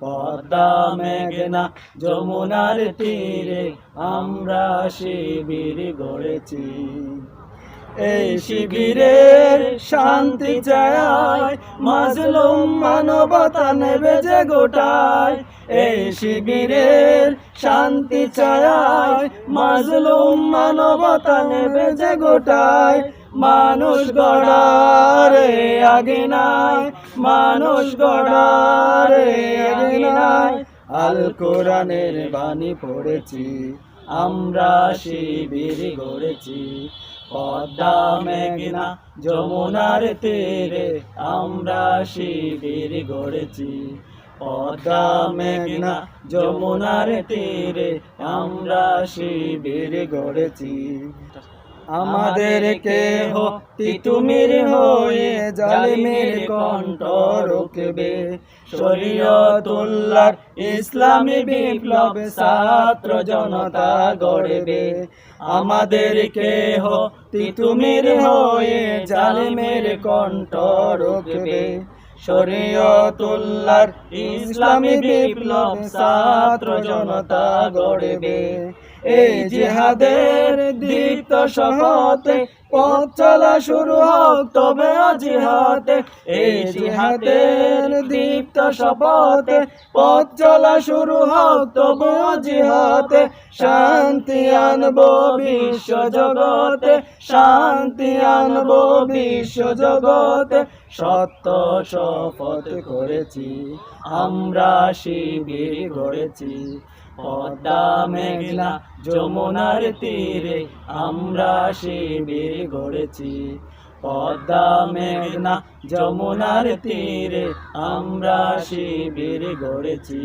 পদ্মা মেঘনা যমুনার তীরে আমরা শিবির গড়েছি। এই শিবিরের শান্তি চায় মাজলুম মানবতা নেবে যে গোটায়। এই শিবিরের শান্তি চায় মাজলুম মানবতা নেবে যে গোটায়। মানুষ গড়ারে আগে নাই, মানুষ গড়ারে আল কোরআনের বাণী পড়েছি, আমরা শিবির গড়েছি। পদ্মা, মেঘনা, যমুনার তীরে আমরা শিবির গড়েছি। পদ্মা, মেঘনা, যমুনার তীরে আমরা শিবির গড়েছি। আমাদের কেহ তিতুমির হয়ে জালিমের কণ্ঠ রুখবে শরীয়তুল্লাহ ইসলামী বিপ্লব ছাত্র জনতা গড়বে। আমাদের কেহ তিতুমির হয়ে জালিমের কণ্ঠ রুখবে শরীয়তুল্লাহ ইসলামী বিপ্লব ছাত্র জনতা গড়বে। এই জিহাদের দীপ্ত শপথে পথ চলা শুরু হোক, তবে জিহাতে এই জিহাদের দীপ্ত শপথে পথ চলা শুরু হোক, তবে জিহাতে শান্তি আনব বিশ্ব জগতে, শান্তি আনব বিশ্ব জগতে। সত্য শপথ করেছি, আমরা শিবির গড়েছি। পদ্মা মেঘনা যমুনার তীরে আমরা শিবির গড়েছি। পদ্মা মেঘনা যমুনার তীরে আমরা শিবির গড়েছি।